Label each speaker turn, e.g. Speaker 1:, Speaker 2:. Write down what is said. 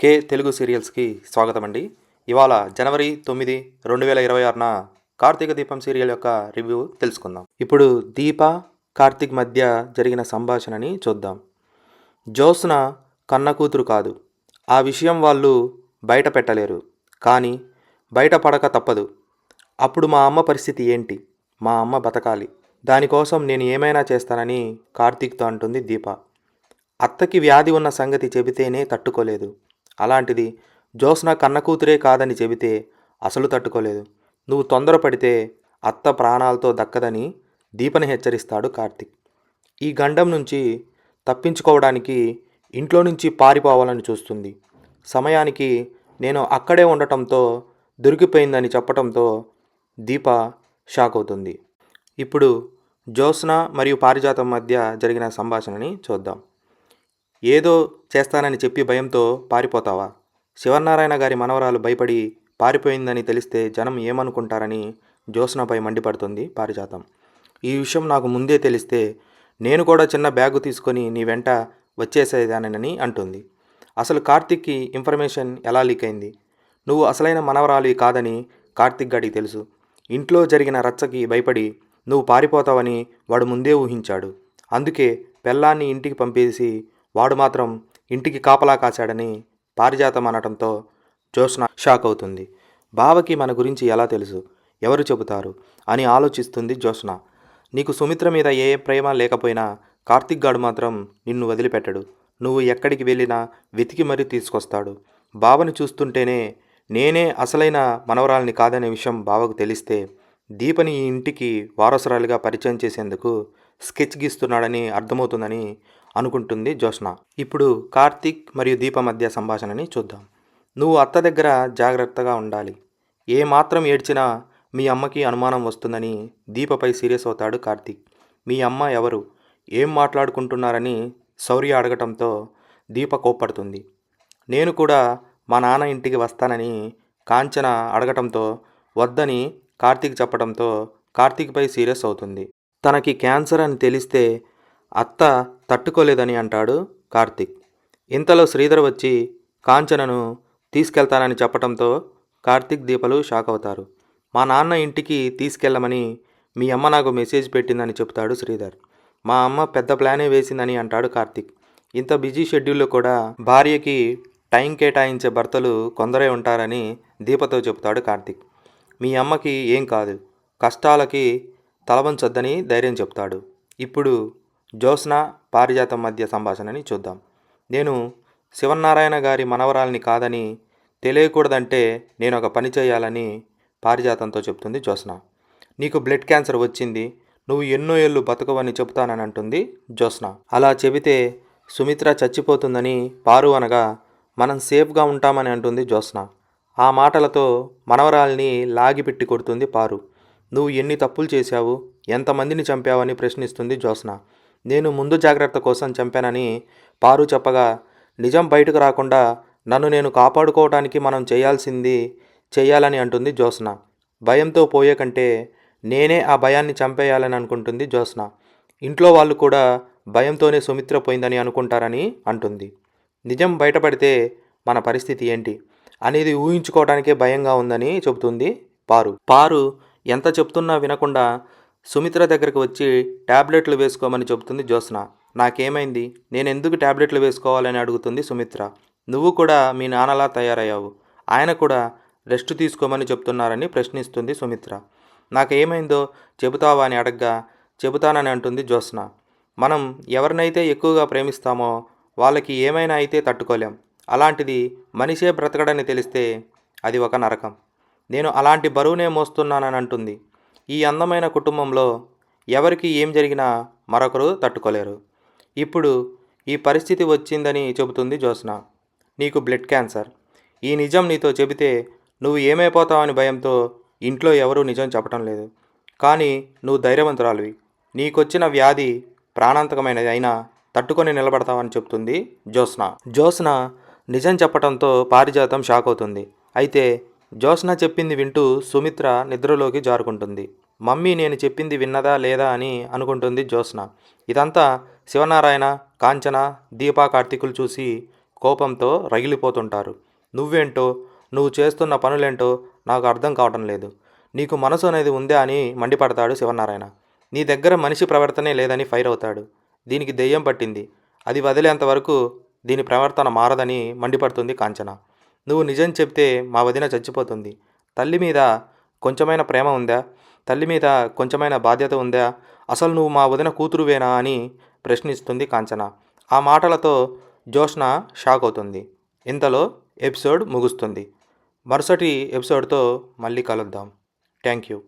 Speaker 1: కే తెలుగు సీరియల్స్కి స్వాగతం అండి ఇవాళ జనవరి తొమ్మిది రెండు వేల ఇరవై ఆరున కార్తీక దీపం సీరియల్ యొక్క రివ్యూ తెలుసుకుందాం. ఇప్పుడు దీప కార్తీక్ మధ్య జరిగిన సంభాషణని చూద్దాం. జ్యోత్స్న కన్న కూతురు కాదు. ఆ విషయం వాళ్ళు బయట పెట్టలేరు. కానీ బయట పడక తప్పదు. అప్పుడు మా అమ్మ పరిస్థితి ఏంటి? మా అమ్మ బతకాలి. దానికోసం నేను ఏమైనా చేస్తానని కార్తీక్తో అంటుంది దీప. అత్తకి వ్యాధి ఉన్న సంగతి చెబితేనే తట్టుకోలేదు. అలాంటిది జ్యోత్స్న కన్న కూతురే కాదని చెబితే అసలు తట్టుకోలేదు. నువ్వు తొందరపడితే అత్త ప్రాణాలతో దక్కదని దీపని హెచ్చరిస్తాడు కార్తిక్. ఈ గండం నుంచి తప్పించుకోవడానికి ఇంట్లో నుంచి పారిపోవాలని చూస్తుంది. సమయానికి నేను అక్కడే ఉండటంతో దొరికిపోయిందని చెప్పటంతో దీప షాక్ అవుతుంది. ఇప్పుడు జ్యోత్స్న మరియు పారిజాతం మధ్య జరిగిన సంభాషణని చూద్దాం. ఏదో చేస్తానని చెప్పి భయంతో పారిపోతావా? శివనారాయణ గారి మనవరాలు భయపడి పారిపోయిందని తెలిస్తే జనం ఏమనుకుంటారని జ్యోత్స్నపై మండిపడుతుంది పారిజాతం. ఈ విషయం నాకు ముందే తెలిస్తే నేను కూడా చిన్న బ్యాగు తీసుకొని నీ వెంట వచ్చేసేదానని అంటుంది. అసలు కార్తిక్కి ఇన్ఫర్మేషన్ ఎలా లీక్ అయింది? నువ్వు అసలైన మనవరాలి కాదని కార్తిక్ గడికి తెలుసు. ఇంట్లో జరిగిన రచ్చకి భయపడి నువ్వు పారిపోతావని వాడు ముందే ఊహించాడు. అందుకే పెళ్ళాన్ని ఇంటికి పంపేసి వాడు మాత్రం ఇంటికి కాపలా కాశాడని పారిజాతం అనటంతో జ్యోత్స్న షాక్ అవుతుంది. బావకి మన గురించి ఎలా తెలుసు? ఎవరు చెబుతారు? అని ఆలోచిస్తుంది జ్యోత్స్న నీకు సుమిత్ర మీద ఏ ప్రేమ లేకపోయినా కార్తిక్ గాడు మాత్రం నిన్ను వదిలిపెట్టడు. నువ్వు ఎక్కడికి వెళ్ళినా వెతికి మరీ తీసుకొస్తాడు. బావని చూస్తుంటేనే నేనే అసలైన మనవరాల్ని కాదనే విషయం బావకు తెలిస్తే దీపని ఈ ఇంటికి వారసురాలుగా పరిచయం చేసేందుకు స్కెచ్ గీస్తున్నాడని అర్థమవుతుందని అనుకుంటుంది జ్యోత్స్న ఇప్పుడు కార్తీక్ మరియు దీప మధ్య సంభాషణని చూద్దాం. నువ్వు అత్త దగ్గర జాగ్రత్తగా ఉండాలి. ఏ మాత్రం ఏడ్చినా మీ అమ్మకి అనుమానం వస్తుందని దీపపై సీరియస్ అవుతాడు కార్తిక్. మీ అమ్మ ఎవరు? ఏం మాట్లాడుకుంటున్నారని శౌర్య అడగటంతో దీప కోప్పడుతుంది. నేను కూడా మా నాన్న ఇంటికి వస్తానని కాంచన అడగటంతో వద్దని కార్తీక్ చెప్పడంతో కార్తీక్పై సీరియస్ అవుతుంది. తనకి క్యాన్సర్ అని తెలిస్తే అత్త తట్టుకోలేదని అంటాడు కార్తీక్. ఇంతలో శ్రీధర్ వచ్చి కాంచనను తీసుకెళ్తానని చెప్పడంతో కార్తీక్ దీపలు షాక్ అవుతారు. మా నాన్న ఇంటికి తీసుకెళ్ళమని మీ అమ్మ నాకు మెసేజ్ పెట్టిందని చెప్తాడు శ్రీధర్. మా అమ్మ పెద్ద ప్లానే వేసిందని అంటాడు కార్తీక్. ఇంత బిజీ షెడ్యూల్లో కూడా భార్యకి టైం కేటాయించే భర్తలు కొందరే ఉంటారని దీపతో చెప్తాడు కార్తీక్. మీ అమ్మకి ఏం కాదు. కష్టాలకి తలవంచొద్దని ధైర్యం చెప్తాడు. ఇప్పుడు జ్యోత్స్న పారిజాతం మధ్య సంభాషణని చూద్దాం. నేను శివనారాయణ గారి మనవరాల్ని కాదని తెలియకూడదంటే నేను ఒక పని చేయాలని పారిజాతంతో చెప్తుంది జ్యోత్స్న. నీకు బ్లడ్ క్యాన్సర్ వచ్చింది నువ్వు ఎన్నో ఏళ్ళు బతకవని చెబుతానని అంటుంది జ్యోత్స్న. అలా చెబితే సుమిత్ర చచ్చిపోతుందని పారు అనగా మనం సేఫ్గా ఉంటామని అంటుంది జ్యోత్స్న. ఆ మాటలతో మనవరాల్ని లాగిపెట్టి కొడుతుంది పారు. నువ్వు ఎన్ని తప్పులు చేశావు ఎంతమందిని చంపావని ప్రశ్నిస్తుంది జ్యోత్స్న. నేను ముందు జాగ్రత్త కోసం చంపానని పారు చెప్పగా నిజం బయటకు రాకుండా నన్ను నేను కాపాడుకోవడానికి మనం చేయాల్సింది చేయాలని అంటుంది జ్యోత్స్న. భయంతో పోయే కంటే నేనే ఆ భయాన్ని చంపేయాలని అనుకుంటుంది జ్యోత్స్న. ఇంట్లో వాళ్ళు కూడా భయంతోనే సుమిత్ర పోయిందని అనుకుంటారని అంటుంది. నిజం బయటపడితే మన పరిస్థితి ఏంటి? అనేది ఊహించుకోవడానికే భయంగా ఉందని చెబుతుంది పారు. పారు ఎంత చెప్తున్నా వినకుండా సుమిత్ర దగ్గరకు వచ్చి ట్యాబ్లెట్లు వేసుకోమని చెబుతుంది జ్యోత్స్న. నాకేమైంది? నేను ఎందుకు ట్యాబ్లెట్లు వేసుకోవాలని అడుగుతుంది సుమిత్ర. నువ్వు కూడా మీ నాన్నలా తయారయ్యావు. ఆయన కూడా రెస్ట్ తీసుకోమని చెప్తున్నారని ప్రశ్నిస్తుంది సుమిత్ర. నాకేమైందో చెబుతావా అని అడగ్గా చెబుతానని అంటుంది జ్యోత్స్న. మనం ఎవరినైతే ఎక్కువగా ప్రేమిస్తామో వాళ్ళకి ఏమైనా అయితే తట్టుకోలేం. అలాంటిది మనిషే బ్రతకడని తెలిస్తే అది ఒక నరకం. నేను అలాంటి బరువునే మోస్తున్నానని అంటుంది ఈ అందమైన కుటుంబంలో ఎవరికి ఏం జరిగినా మరొకరు తట్టుకోలేరు. ఇప్పుడు ఈ పరిస్థితి వచ్చిందని చెబుతుంది జ్యోత్స్న. నీకు బ్లడ్ క్యాన్సర్. ఈ నిజం నీతో చెబితే నువ్వు ఏమైపోతావని భయంతో ఇంట్లో ఎవరూ నిజం చెప్పటం లేదు. కానీ నువ్వు ధైర్యవంతురాలివి. నీకొచ్చిన వ్యాధి ప్రాణాంతకమైనది అయినా తట్టుకొని నిలబడతావని చెప్తుంది జ్యోత్స్న. జ్యోత్స్న నిజం చెప్పటంతో పారిజాతం షాక్ అవుతుంది అయితే జ్యోత్స్న చెప్పింది వింటూ సుమిత్ర నిద్రలోకి జారుకుంటుంది. మమ్మీ నేను చెప్పింది విన్నదా లేదా అని అనుకుంటుంది జ్యోత్స్న ఇదంతా శివనారాయణ కాంచన దీపా కార్తీకులు చూసి కోపంతో రగిలిపోతుంటారు. నువ్వేంటో నువ్వు చేస్తున్న పనులేంటో నాకు అర్థం కావటం లేదు. నీకు మనసు అనేది ఉందా అని మండిపడతాడు శివనారాయణ. నీ దగ్గర మనిషి ప్రవర్తనే లేదని ఫైర్ అవుతాడు. దీనికి దెయ్యం పట్టింది. అది వదిలేంత వరకు దీని ప్రవర్తన మారదని మండిపడుతుంది కాంచన. నువ్వు నిజం చెప్తే మా వదిన చచ్చిపోతుంది. తల్లి మీద కొంచెమైన ప్రేమ ఉందా? తల్లి మీద కొంచెమైన బాధ్యత ఉందా? అసలు నువ్వు మా వదిన కూతురువేనా అని ప్రశ్నిస్తుంది కాంచన. ఆ మాటలతో జోష్న షాక్ అవుతుంది. ఇంతలో ఎపిసోడ్ ముగుస్తుంది. మరుసటి ఎపిసోడ్తో మళ్ళీ కలుద్దాం. Thank you.